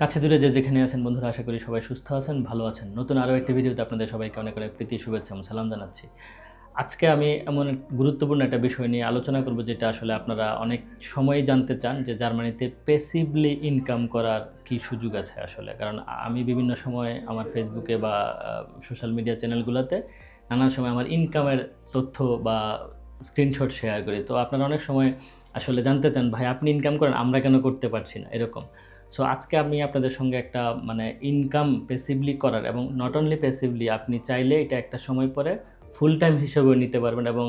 কাছে দূরে যে যেখানে আছেন বন্ধুরা, আশা করি সবাই সুস্থ আছেন, ভালো আছেন। নতুন আরও একটি ভিডিওতে আপনাদের সবাইকে অনেক অনেক প্রীতি, শুভেচ্ছা এবং সালাম জানাচ্ছি। আজকে আমি এমন গুরুত্বপূর্ণ একটা বিষয় নিয়ে আলোচনা করব, যেটা আসলে আপনারা অনেক সময় জানতে চান যে জার্মানিতে পেসিভলি ইনকাম করার কি সুযোগ আছে আসলে। কারণ আমি বিভিন্ন সময় আমার ফেসবুকে বা সোশ্যাল মিডিয়া চ্যানেলগুলোতে নানান সময় আমার ইনকামের তথ্য বা স্ক্রিনশট শেয়ার করি। তো আপনারা অনেক সময় আসলে জানতে চান, ভাই, আপনি ইনকাম করেন, আমরা কেন করতে পারছি না? এরকম। সো আজকে আমি আপনাদের সঙ্গে একটা মানে ইনকাম পেসিভলি করার এবং নট অনলি পেসিভলি আপনি চাইলে এটা একটা সময় পরে ফুল টাইম হিসেবেও নিতে পারবেন এবং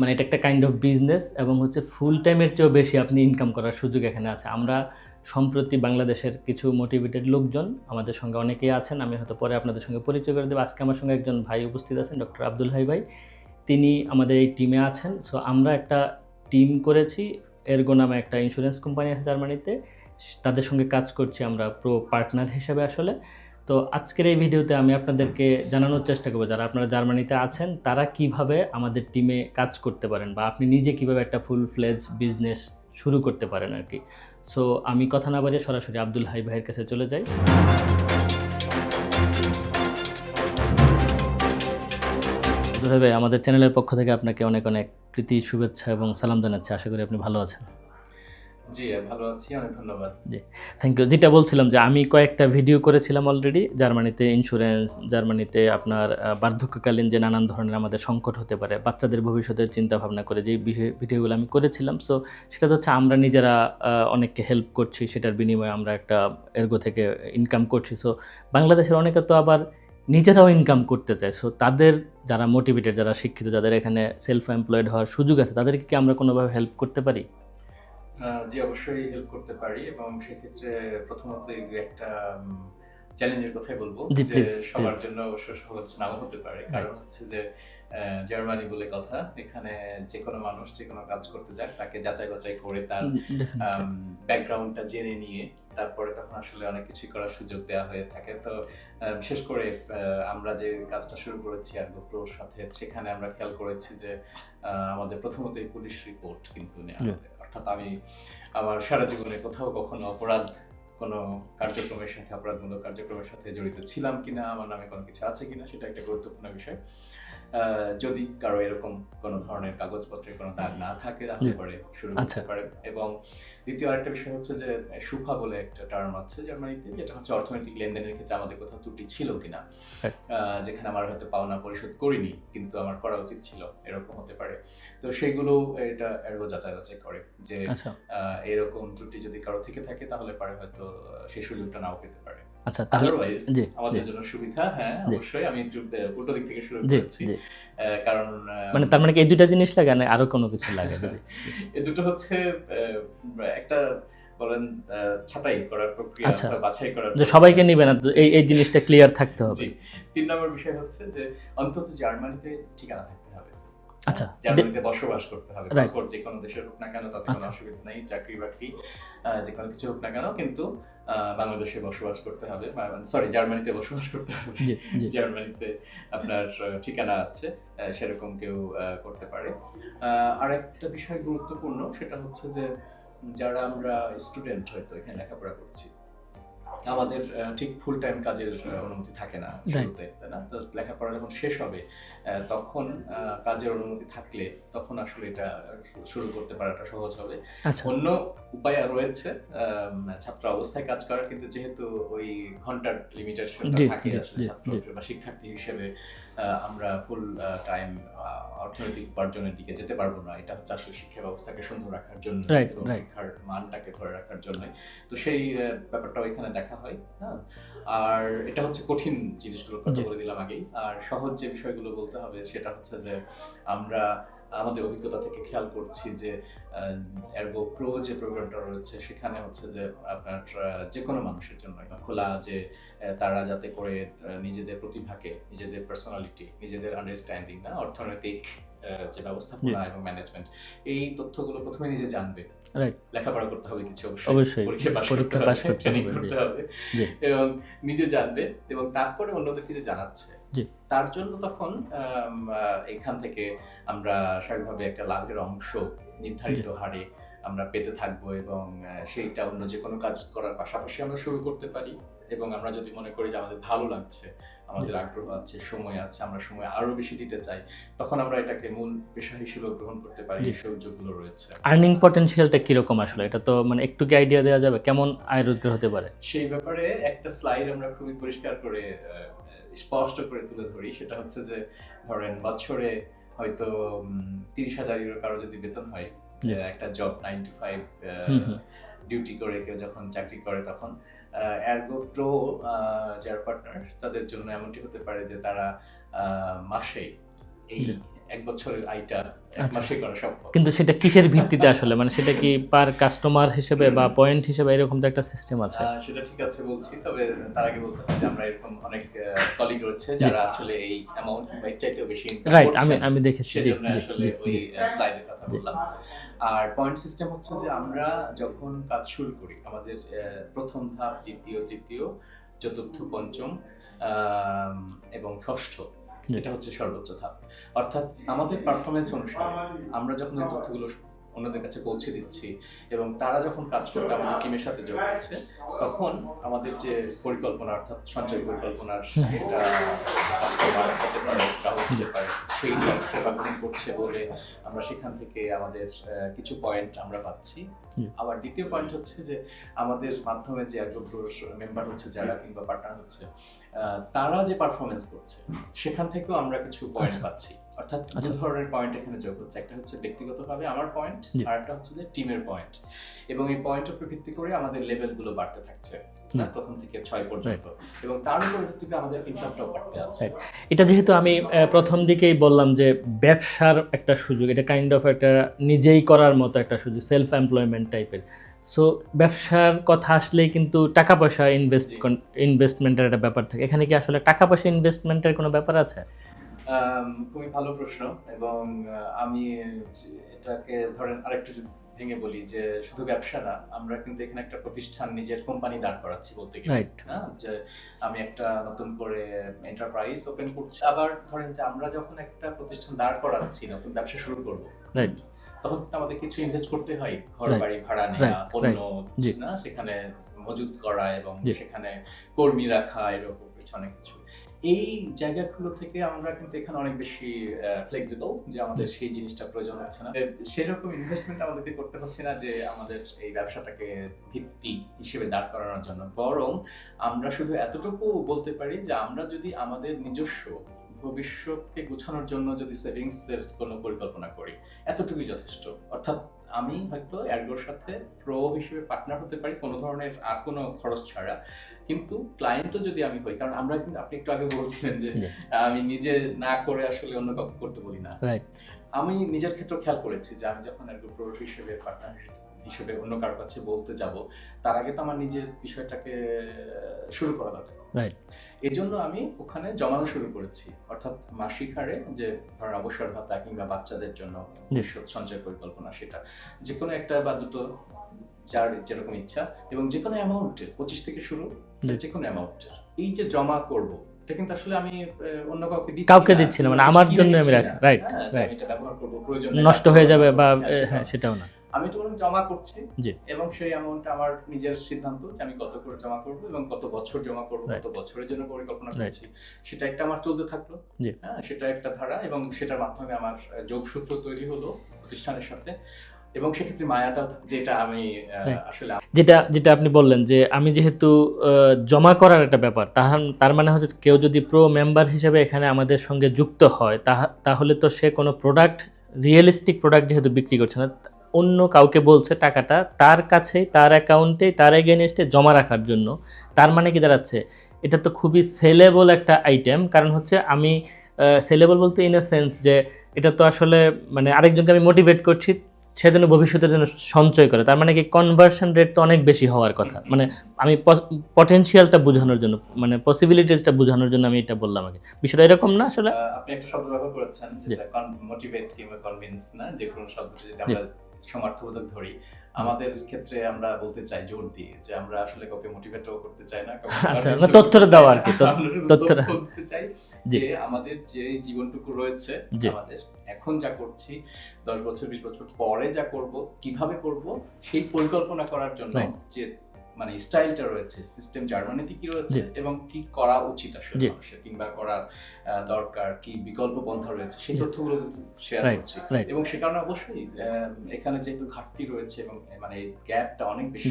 মানে এটা একটা কাইন্ড অফ বিজনেস এবং হচ্ছে ফুল টাইমের চেয়েও বেশি আপনি ইনকাম করার সুযোগ এখানে আছে। আমরা সম্প্রতি বাংলাদেশের কিছু মোটিভেটেড লোকজন, আমাদের সঙ্গে অনেকেই আছেন, আমি হয়তো পরে আপনাদের সঙ্গে পরিচয় করে দেবো। আজকে আমার সঙ্গে একজন ভাই উপস্থিত আছেন ডক্টর আব্দুল হাই ভাই। তিনি আমাদের এই টিমে আছেন। সো আমরা একটা টিম করেছি এরগো নামে একটা ইন্স্যুরেন্স কোম্পানি আছে জার্মানিতে। তাদের সঙ্গে কাজ করছি আমরা প্রো পার্টনার হিসেবে আসলে। তো আজকের এই ভিডিওতে আমি আপনাদেরকে জানানোর চেষ্টা করব, যারা আপনারা জার্মানিতে আছেন, তারা কীভাবে আমাদের টিমে কাজ করতে পারেন বা আপনি নিজে কীভাবে একটা ফুল ফ্লেজ বিজনেস শুরু করতে পারেন আর কি। সো আমি কথা না বাজে সরাসরি আব্দুল হাই ভাইয়ের কাছে চলে যাই। আব্দুল হাই ভাই, আমাদের চ্যানেলের পক্ষ থেকে আপনাকে অনেক অনেক প্রীতি, শুভেচ্ছা এবং সালাম জানাচ্ছি। আশা করি আপনি ভালো আছেন। জি, ভালো আছি, অনেক ধন্যবাদ। থ্যাংক ইউ যেটা বলছিলাম যে আমি কয়েকটা ভিডিও করেছিলাম অলরেডি জার্মানিতে ইন্স্যুরেন্স জার্মানিতে আপনার বার্ধক্যকালীন যে নানান ধরনের আমাদের সংকট হতে পারে, বাচ্চাদের ভবিষ্যতের চিন্তা ভাবনা করে যে ভিডিওগুলো আমি করেছিলাম। সো সেটা তো হচ্ছে আমরা নিজেরা অনেককে হেল্প করছি, সেটার বিনিময়ে আমরা একটা এরগো থেকে ইনকাম করছি। সো বাংলাদেশের অনেকে তো আবার নিজেরাও ইনকাম করতে চায়। সো তাদের যারা মোটিভেটেড যারা শিক্ষিত, যাদের এখানে সেলফ এমপ্লয়েড হওয়ার সুযোগ আছে, তাদেরকে কি আমরা কোনোভাবে হেল্প করতে পারি? জি অবশ্যই হেল্প করতে পারি এবং সেক্ষেত্রে প্রথমত একটা চ্যালেঞ্জের কথাই বলব যে সবার জন্য অবশ্য সহজ নাও হতে পারে। কারণ হচ্ছে যে জার্মানি বলে কথা এখানে যে কোনো মানুষ যে কোনো কাজ করতে যাক তাকে যাচাই বাছাই করে তার ব্যাকগ্রাউন্ডটা জেনে নিয়ে তারপরে তখন আসলে অনেক কিছুই করার সুযোগ দেওয়া হয়ে থাকে। তো বিশেষ করে আহ, আমরা যে কাজটা শুরু করেছি আর গোপ্রোর সাথে সেখানে আমরা খেয়াল করেছি যে আমাদের প্রথমতই পুলিশ রিপোর্ট কিন্তু নেওয়া হবে। অর্থাৎ আমি আমার সারা জীবনে কোথাও কখনো অপরাধ কোনো কার্যক্রমের সাথে, অপরাধমূলক কার্যক্রমের সাথে জড়িত ছিলাম কিনা, আমার নামে কোনো কিছু আছে কিনা, সেটা একটা গুরুত্বপূর্ণ বিষয়। যদি কারও এরকম কোনো ধরনের কাগজপত্রের কোনো দাগ না থাকে তাহলে পরে শুরু আচ্ছা। করতে পারেন এবং দ্বিতীয় আরেকটা বিষয় হচ্ছে যে সুফা বলে একটা টার্ম আছে জার্মানিতে যেটা হচ্ছে অর্থনৈতিক লেনদেনের ক্ষেত্রে আমাদের কোথাও ত্রুটি ছিল কিনা। আহ, যেখানে আমার হয়তো পাওনা পরিশোধ করিনি কিন্তু আমার করা উচিত ছিল এরকম হতে পারে। তো সেইগুলো এটা এরগো যাচাই বাছাই করে যে আচ্ছা। আহ, এরকম ত্রুটি যদি কারও থেকে থাকে তাহলে পারে হয়তো সেই সুযোগটা নাও পেতে পারে। আচ্ছা তাহলে জি, আমাদের জন্য সুবিধা হ্যাঁ অবশ্যই আমি একটু উল্টো দিক থেকে শুরু করেছি। কারণ মানে তার মানে কি এই দুইটা জিনিস লাগে না আরও কোনো কিছু লাগে যদি? এ দুটো হচ্ছে একটা বলেন ছাঁটাই করার প্রক্রিয়া আচ্ছা। বা বাছাই করার যে সবাইকে নিবে না এই এই জিনিসটা ক্লিয়ার থাকতে হবে। তিন নম্বর বিষয় হচ্ছে যে অন্তত জার্মানিতে ঠিকানা হবে আচ্ছা জার্মানিতে বসবাস করতে হবে। পাসপোর্ট যে কোনো দেশের হোক না কেন তাতে কোনো আচ্ছা। অসুবিধা নেই চাকরি বাকরি যে কোনো কিছু হোক না কেন কিন্তু বাংলাদেশে বসবাস করতে হবে সরি জার্মানিতে বসবাস করতে হবে। জার্মানিতে আপনার ঠিকানা আছে সেরকম কেউ করতে পারে। আহ, আর একটা বিষয় গুরুত্বপূর্ণ সেটা হচ্ছে যে যারা আমরা স্টুডেন্ট হয়তো এখানে লেখাপড়া করছি আমাদের ঠিক ফুল টাইম কাজের অনুমতি থাকে না শুরুতে তাই না? তো লেখাপড়া যখন শেষ হবে তখন কাজের অনুমতি থাকলে তখন আসলে এটা শুরু করতে পারাটা সহজ হবে। আচ্ছা। অন্য উপায় রয়েছে ছাত্র অবস্থায় কাজ করার কিন্তু যেহেতু ওই ঘণ্টার লিমিটেশন থাকে আসলে ছাত্র বা শিক্ষার্থী হিসেবে আমরা ফুল টাইম অর্থনৈতিক উপার্জনের দিকে যেতে পারব না। এটা হচ্ছে আসলে শিক্ষা ব্যবস্থাকে সুন্দর রাখার জন্য. শিক্ষার মানটাকে ধরে রাখার জন্য তো সেই ব্যাপারটা এখানে দেখা হয় হ্যাঁ? আর এটা হচ্ছে কঠিন জিনিসগুলোর কথা বলে দিলাম আগেই। আর সহজ যে বিষয়গুলো বলতে হবে সেটা হচ্ছে যে আমরা আমাদের অভিজ্ঞতা থেকে খেয়াল করছি যে এরগো প্রো যে প্রোগ্রামটা রয়েছে সেখানে হচ্ছে যে আপনার যে কোনো মানুষের জন্য খোলা যে তারা যাতে করে নিজেদের প্রতিভাকে নিজেদের পার্সোনালিটি নিজেদের আন্ডারস্ট্যান্ডিং না অর্থনৈতিক যে ব্যবস্থাপনা এবং ম্যানেজমেন্ট এই তথ্যগুলো প্রথমে নিজে জানবে। লেখাপড়া করতে হবে কিছু অবশ্যই। পরীক্ষা পাস করতে হবে। এবং নিজে জানবে এবং তারপরে অন্যদেরকে যে জানাচ্ছে। তার জন্য তখন এখান থেকে আমরা স্বাভাবিকভাবে একটা লাভের অংশ নির্ধারিত হারে আমরা পেতে থাকব এবং সেইটা অন্য যে কোনো কাজ করার পাশাপাশি আমরা শুরু করতে পারি। এবং আমরা যদি মনে করি যে আমাদের ভালো লাগছে আমাদের আগ্রহ আছে সময় আছে আমরা সময় আরও বেশি দিতে চাই তখন আমরা এটাকে মূল পেশা হিসেবে গ্রহণ করতে পারি এই সুযোগগুলো রয়েছে। আর্নিং পটেনশিয়ালটা কীরকম আসলে? এটা তো মানে একটু কি আইডিয়া দেওয়া যাবে কেমন আয় রোজগার হতে পারে? সেই ব্যাপারে একটা স্লাইড আমরা খুবই পরিষ্কার করে স্পষ্ট করে তুলে ধরি। সেটা হচ্ছে যে ধরেন বছরে হয়তো তিরিশ হাজার ইউরো কারও যদি বেতন হয় একটা job nine to five. Duty করে কেউ যখন চাকরি করে তখন অ্যারগো প্রো যারা পার্টনার তাদের জন্য এমনটি হতে পারে যে তারা আহ, মাসে এই। এক বছরের আয়টা এক আচ্ছা। মাসে করা সম্ভব। কিন্তু সেটা কিসের ভিত্তিতে আসলে? মানে সেটা কি পার কাস্টমার হিসেবে বা পয়েন্ট হিসেবে এরকম তো একটা সিস্টেম আছে? সেটা ঠিক আছে বলছি তবে তার আগে বলতে যে আমরা এরকম অনেক কলিগ রয়েছে যারা আসলে এই অ্যামাউন্ট কিংবা চাইতেও বেশি রাইট আমি আমি দেখেছি। জি আসলে ওই স্লাইডের কথা বললাম। আর পয়েন্ট সিস্টেম হচ্ছে যে আমরা যখন কাজ শুরু করি আমাদের প্রথম ধাপ দ্বিতীয় তৃতীয় চতুর্থ পঞ্চম এবং ষষ্ঠ। এটা হচ্ছে সর্বোচ্চ ধাপ। অর্থাৎ আমাদের পারফরমেন্স অনুসারে আমরা যখন এই তথ্যগুলো অন্যদের কাছে পৌঁছে দিচ্ছি এবং তারা যখন কাজ করতে আমাদের টিমের সাথে যোগ হচ্ছে তখন আমাদের যে পরিকল্পনা অর্থাৎ সঞ্চয় পরিকল্পনার সেটা কাস্টমার হতে পারে গ্রাহক হতে পারে। সেবা গ্রহণ করছে বলে আমরা সেখান থেকে আমাদের কিছু পয়েন্ট আমরা পাচ্ছি। আবার দ্বিতীয় পয়েন্ট হচ্ছে যে আমাদের মাধ্যমে যে অ্যাগ্রোগ্রোর মেম্বার হচ্ছে যারা কিংবা পার্টনার হচ্ছে আহ, তারা যে পারফরমেন্স করছে সেখান থেকেও আমরা কিছু পয়েন্ট আচ্ছা। পাচ্ছি। অর্থাৎ দু আচ্ছা। ধরনের পয়েন্ট এখানে যোগ হচ্ছে। একটা হচ্ছে ব্যক্তিগতভাবে আমার পয়েন্ট আর একটা হচ্ছে যে টিমের পয়েন্ট এবং এই পয়েন্টের উপর ভিত্তি করে আমাদের লেভেলগুলো বাড়তে থাকছে। প্রথম থেকে ছয় পর্যন্ত। এবং তার উপর ভিত্তি করে আমাদের ইনকামটাও বাড়তে আছে। এটা যেহেতু আমি প্রথম দিকেই বললাম যে ব্যবসার একটা সুযোগ এটা কাইন্ড অফ একটা নিজেই করার মতো একটা সুযোগ সেলফ এমপ্লয়মেন্ট টাইপের সো ব্যবসার কথা আসলেই কিন্তু টাকা পয়সা ইনভেস্ট ইনভেস্টমেন্টের একটা ব্যাপার থাকে। এখানে কি আসলে টাকা পয়সা ইনভেস্টমেন্টের কোনো ব্যাপার আছে? খুবই ভালো প্রশ্ন এবং আমি এটাকে ধরেন আরেকটু ভেঙে বলি যে শুধু ব্যবসা না আমরা কিন্তু এখানে একটা প্রতিষ্ঠান নিজের কোম্পানি দাঁড় করাচ্ছি বলতে গেলে। না যে আমি একটা নতুন করে এন্টারপ্রাইজ ওপেন করছি। আবার ধরেন যে আমরা যখন একটা প্রতিষ্ঠান দাঁড় করাচ্ছি নতুন ব্যবসা শুরু করব রাইট তখন কিন্তু আমাদের কিছু ইনভেস্ট করতে হয়। ঘর বাড়ি ভাড়া নেওয়া পণ্য না সেখানে মজুত করা এবং সেখানে কর্মী রাখা এরকম কিছু অনেক কিছু। এই জায়গাগুলো থেকে আমরা কিন্তু এখানে অনেক বেশি ফ্লেক্সিবল যে আমাদের সেই জিনিসটা প্রয়োজন হচ্ছে না। সেরকম ইনভেস্টমেন্ট আমাদেরকে করতে হচ্ছে না যে আমাদের এই ব্যবসাটাকে ভিত্তি হিসেবে দাঁড় করানোর জন্য। বরং আমরা শুধু এতটুকু বলতে পারি যে আমরা যদি আমাদের নিজস্ব ভবিষ্যৎকে গোছানোর জন্য যদি সেভিংস এর কোনো পরিকল্পনা করি, এতটুকুই যথেষ্ট। অর্থাৎ আমি হয়তো অ্যাডগোর সাথে প্রো হিসেবে পার্টনার হতে পারি কোনো ধরনের আর কোনো খরচ ছাড়া। কিন্তু ক্লায়েন্টও যদি আমি হই কারণ আমরা কিন্তু আপনি একটু আগে বলছিলেন যে। আমি নিজে না করে আসলে অন্য কাউকে করতে বলি না। আমি নিজের ক্ষেত্রে খেয়াল করেছি যে আমি যখন একটু প্রো হিসেবে পার্টনার হিসেবে অন্য কারোর কাছে বলতে যাব তার আগে তো আমার নিজের বিষয়টাকে শুরু করা দরকার। রাইট এই জন্য আমি ওখানে জমানো শুরু করেছি অর্থাৎ মাসিক হারে যে ধরেন অবসর ভাতা কিংবা বাচ্চাদের জন্য সঞ্চয় পরিকল্পনা সেটা যে কোনো একটা বা দুটো যার যেরকম ইচ্ছা এবং যে কোনো অ্যামাউন্টের পঁচিশ থেকে শুরু। যে কোনো অ্যামাউন্টের এই যে জমা করব এটা কিন্তু আসলে আমি অন্য কাউকে দিচ্ছি কাউকে দিচ্ছি না, মানে আমার জন্য আমি রাখছি। না। Right, হ্যাঁ, এটা ব্যবহার করব প্রয়োজন নষ্ট হয়ে যাবে বা হ্যাঁ, হ্যাঁ। সেটাও না আমি তো জমা করছি। এবং সেই অ্যামাউন্টটা আমার নিজের সিদ্ধান্ত যে আমি কত করে জমা করব এবং কত বছর জমা করব কত বছরের জন্য পরিকল্পনা. করছি। সেটা একটা আমার চলতে থাকল। হ্যাঁ সেটা একটা ধারা এবং সেটার মাধ্যমে আমার যোগসূত্র তৈরি হলো প্রতিষ্ঠানের সাথে। এবং সেক্ষেত্রে মায়াটা যেটা আমি আসলে যেটা যেটা আপনি বললেন যে আমি যেহেতু জমা করার একটা ব্যাপার তাহার তার মানে হচ্ছে কেউ যদি প্রো মেম্বার হিসেবে এখানে আমাদের সঙ্গে যুক্ত হয় তাহা- তাহলে তো সে কোনো প্রোডাক্ট রিয়েলিস্টিক প্রোডাক্ট যেহেতু বিক্রি করছে না অন্য কাউকে বলছে টাকাটা তার কাছেই তার অ্যাকাউন্টেই তার এগেনস্টে জমা রাখার জন্য। তার মানে কি দাঁড়াচ্ছে? এটা তো খুবই সেলেবল একটা আইটেম কারণ হচ্ছে আমি সেলেবল বলতে ইন এ সেন্স যে এটা তো আসলে মানে আরেকজনকে আমি মোটিভেট করছি সেজন্য ভবিষ্যতের জন্য সঞ্চয় করে। তার মানে কি কনভার্সন রেট তো অনেক বেশি হওয়ার কথা। মানে আমি পটেনশিয়ালটা বোঝানোর জন্য মানে পসিবিলিটিসটা বোঝানোর জন্য আমি এটা বললাম আগে। বিষয়টা এরকম না আসলে? আপনি একটা শব্দ ব্যবহার করেছেন যেটা মোটিভেট কিংবা কনভিন্স না যে কোনো শব্দটা যদি আমরা সমার্থবোধক ধরি। আমাদের ক্ষেত্রে আমরা বলতে চাই জোর দিয়ে যে আমরা আসলে কাউকে মোটিভেটও করতে চাই না তথ্য আচ্ছা, তথ্যটা দাও আর কি, তথ্য- তথ্যটা- তথ্য চাই যে আমাদের যে জীবনটুকু রয়েছে। আমাদের এখন যা করছি দশ বছর বিশ বছর পরে যা করব কীভাবে করব সেই পরিকল্পনা করার জন্য যে মানে স্টাইলটা রয়েছে সিস্টেম জার্মানিতে কি রয়েছে এবং কি করা উচিত আসলে। মানুষের কিংবা করা দরকার কি বিকল্প পন্থা রয়েছে সেই তথ্যগুলো শেয়ার করছি। এবং সে কারণে অবশ্যই এখানে যেহেতু ঘাটতি রয়েছে এবং মানে গ্যাপটা অনেক বেশি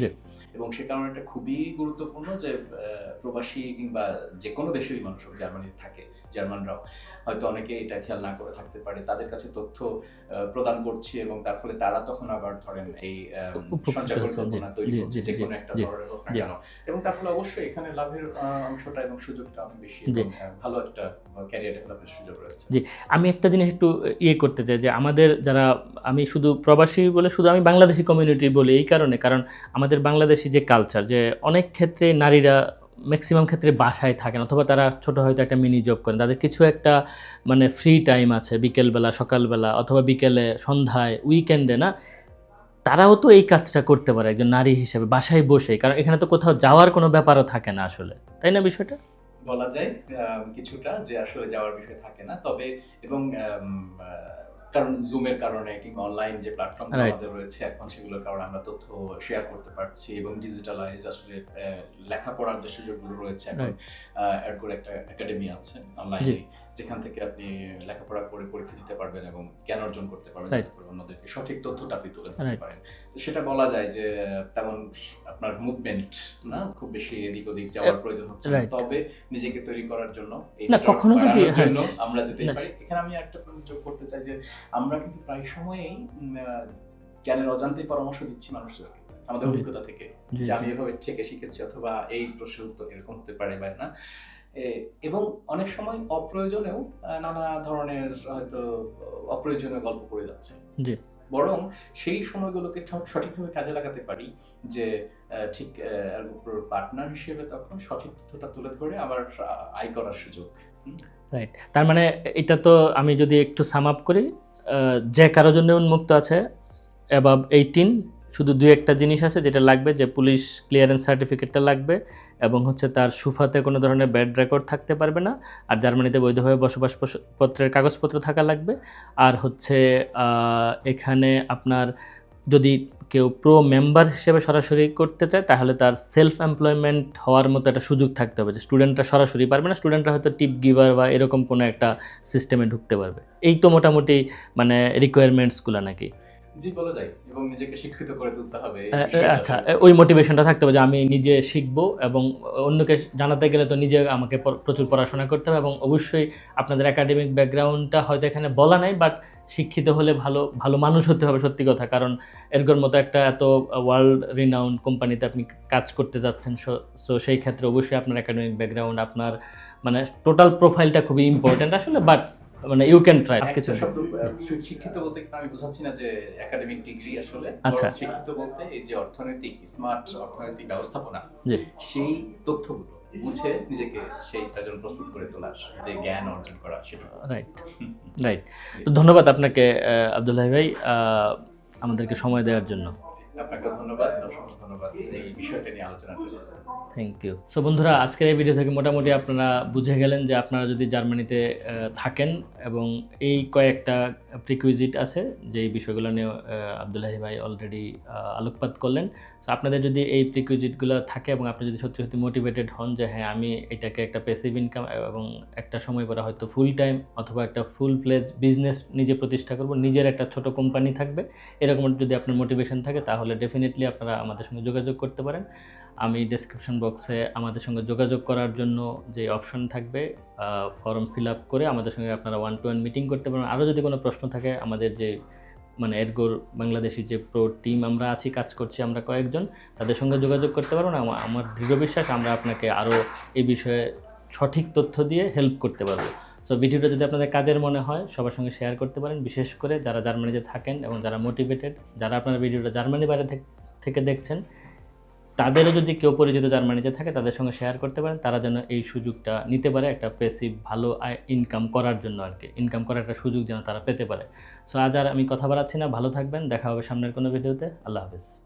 এবং সে কারণে এটা খুবই গুরুত্বপূর্ণ যে প্রবাসী কিংবা যে কোনো দেশেরই মানুষ জার্মানিতে থাকে জার্মানরাও হয়তো অনেকে এটা খেয়াল না করে থাকতে পারে তাদের কাছে তথ্য প্রদান করছি এবং তার ফলে তারা তখন আবার ধরেন এই সঞ্চয় পরিকল্পনা তৈরি করছে যে কোনো একটা জি, হোক না কেন। এবং তার ফলে অবশ্যই এখানে লাভের অংশটা এবং সুযোগটা অনেক বেশি ভালো একটা ক্যারিয়ার ডেভেলপের সুযোগ রয়েছে। জি। আমি একটা জিনিস একটু ইয়ে করতে চাই যে আমাদের যারা আমি শুধু প্রবাসী বলে শুধু আমি বাংলাদেশি কমিউনিটি বলি এই কারণে কারণ আমাদের বাংলাদেশি যে কালচার যে অনেক ক্ষেত্রে নারীরা ম্যাক্সিমাম ক্ষেত্রে বাসায় থাকেন অথবা তারা ছোট হয়তো একটা মিনি জব করেন। তাদের কিছু একটা মানে ফ্রি টাইম আছে বিকেলবেলা সকালবেলা অথবা বিকেলে সন্ধ্যায় উইকেন্ডে না? তারাও তো এই কাজটা করতে পারে একজন নারী হিসেবে, বাসায় বসে কারণ এখানে তো কোথাও যাওয়ার কোনো ব্যাপারও থাকে না আসলে। তাই না বিষয়টা? বলা যায় কিছুটা যে আসলে যাওয়ার বিষয় থাকে না। তবে এবং কারণ জুমের কারণে কিংবা অনলাইন যে প্ল্যাটফর্ম. আমাদের রয়েছে এখন সেগুলোর কারণে আমরা তথ্য শেয়ার করতে পারছি এবং ডিজিটালাইজ আসলে লেখাপড়ার যে সুযোগগুলো রয়েছে এখন. একটা একাডেমি আছে। অনলাইনে যেখান থেকে আপনি লেখাপড়া করে পরীক্ষা দিতে পারবেন এবং জ্ঞান অর্জন করতে পারবেন অন্যদেরকে সঠিক তথ্যটা আপনি তুলে ধরতে পারেন সেটা বলা যায় যে তেমন আপনার মুভমেন্ট না খুব বেশি এদিক ওদিক যাওয়ার প্রয়োজন হচ্ছে না। তবে নিজেকে তৈরি করার জন্য না, কখনো যদি- হ্যাঁ। জন্য আমরা যেতেই পারি। এখানে আমি একটা যোগ করতে চাই যে আমরা কিন্তু প্রায় সময়ই জ্ঞানের অজান্তেই পরামর্শ দিচ্ছি মানুষদেরকে আমাদের অভিজ্ঞতা থেকে যে আমি এভাবে থেকে শিখেছি অথবা এই প্রশ্নের উত্তর এরকম হতে পারে বা না। এবং অনেক সময় অপ্রয়োজনেও নানা ধরনের হয়তো অপ্রয়োজনীয় গল্প করে যাচ্ছে। জি। বরং সেই সময়গুলোকে সঠিকভাবে কাজে লাগাতে পারি যে ঠিক পার্টনার হিসেবে তখন সঠিক তথ্যটা তুলে ধরে আবার আয় করার সুযোগ। রাইট তার মানে এটা তো আমি যদি একটু সাম আপ করি যে কারও জন্য উন্মুক্ত আছে অ্যাবাব এইটিন শুধু দুই একটা জিনিস আছে যেটা লাগবে, যে পুলিশ ক্লিয়ারেন্স সার্টিফিকেটটা লাগবে এবং হচ্ছে তার সুফাতে কোনো ধরনের ব্যাড রেকর্ড থাকতে পারবে না, আর জার্মানিতে বৈধভাবে বসবাস পত্রের কাগজপত্র থাকা লাগবে। আর হচ্ছে এখানে আপনার যদি কেউ প্রো মেম্বার হিসেবে সরাসরি করতে চায়, তাহলে তার সেলফ এমপ্লয়মেন্ট হওয়ার মতো একটা সুযোগ থাকতে হবে, যে স্টুডেন্টরা সরাসরি পারবে না স্টুডেন্টরা হয়তো টিপ গিভার বা এরকম কোনো একটা সিস্টেমে ঢুকতে পারবে। এই তো মোটামুটি মানে রিকোয়ারমেন্টসগুলো নাকি। জি বলা যায়। এবং নিজেকে শিক্ষিত করে তুলতে হবে আচ্ছা ওই মোটিভেশনটা থাকতে হবে যে আমি নিজে শিখব এবং অন্যকে জানাতে গেলে তো নিজে আমাকে প্রচুর পড়াশোনা করতে হবে এবং অবশ্যই আপনাদের একাডেমিক ব্যাকগ্রাউন্ডটা হয়তো এখানে বলা নাই বাট শিক্ষিত হলে ভালো ভালো মানুষ হতে হবে সত্যি কথা। কারণ এরকম মতো একটা এত ওয়ার্ল্ড রিনাউন্ড কোম্পানিতে আপনি কাজ করতে যাচ্ছেন সো সেই ক্ষেত্রে অবশ্যই আপনার একাডেমিক ব্যাকগ্রাউন্ড আপনার মানে টোটাল প্রোফাইলটা খুবই ইম্পর্টেন্ট আসলে বাট মানে ইউ ক্যান ট্রাই কিছু শিক্ষিত বলতে আমি বোঝাচ্ছি না যে একাডেমিক ডিগ্রি আসলে আচ্ছা। শিক্ষিত বলতে এই যে অর্থনৈতিক স্মার্ট অর্থনৈতিক ব্যবস্থাপনা জি। সেই তথ্যগুলো বুঝে নিজেকে সেইটার জন্য প্রস্তুত করে তোলার যে জ্ঞান অর্জন করা সেটা রাইট রাইট তো ধন্যবাদ আপনাকে আহ, আব্দুল্লাহ ভাই আহ, আমাদেরকে সময় দেওয়ার জন্য। আপনাকে ধন্যবাদ অসংখ্য ধন্যবাদ এই বিষয়টা নিয়ে আলোচনার জন্য থ্যাংক ইউ সো বন্ধুরা, আজকের এই ভিডিও থেকে মোটামুটি আপনারা বুঝে গেলেন যে আপনারা যদি জার্মানিতে থাকেন এবং এই কয়েকটা প্রিকুইজিট আছে যেই বিষয়গুলো নিয়ে আবদুল্লাহি ভাই অলরেডি আলোকপাত করলেন। সো আপনাদের যদি এই প্রিকুইজিটগুলো থাকে এবং আপনি যদি সত্যি সত্যি মোটিভেটেড হন যে হ্যাঁ আমি এটাকে একটা প্যাসিভ ইনকাম এবং একটা সময় পরে হয়তো ফুল টাইম অথবা একটা ফুল প্লেজ বিজনেস নিজে প্রতিষ্ঠা করব, নিজের একটা ছোট কোম্পানি থাকবে, এরকম যদি আপনার মোটিভেশন থাকে তাহলে ডেফিনেটলি আপনারা আমাদের সঙ্গে যোগাযোগ করতে পারেন। আমি ডেসক্রিপশন বক্সে আমাদের সঙ্গে যোগাযোগ করার জন্য যে অপশন থাকবে ফর্ম ফিল আপ করে আমাদের সঙ্গে আপনারা ওয়ান টু ওয়ান মিটিং করতে পারেন। আরও যদি কোনো প্রশ্ন থাকে, আমাদের যে মানে এরগোর বাংলাদেশি যে প্রো টিম আমরা আছি, কাজ করছি আমরা কয়েকজন, তাদের সঙ্গে যোগাযোগ করতে পারব না আমার দৃঢ় বিশ্বাস আমরা আপনাকে আরও এই বিষয়ে সঠিক তথ্য দিয়ে হেল্প করতে পারব। সো ভিডিওটা যদি আপনাদের কাজের মনে হয়, সবার সঙ্গে শেয়ার করতে পারেন। বিশেষ করে যারা জার্মানিতে থাকেন এবং যারা মোটিভেটেড যারা আপনার ভিডিওটা জার্মানি বাইরে থেক- দেখছেন, তাদেরও যদি কেউ পরিচিত জার্মানিতে থাকে, তাদের সঙ্গে শেয়ার করতে পারেন। তারা যেন এই সুযোগটা নিতে পারে একটা পেসিভ ভালো ইনকাম করার জন্য আর কি। ইনকাম করার একটা সুযোগ যেন তারা পেতে পারে। সো আজ আর আমি কথা বাড়াচ্ছি না। ভালো থাকবেন। দেখা হবে সামনের কোনো ভিডিওতে আল্লাহ হাফেজ।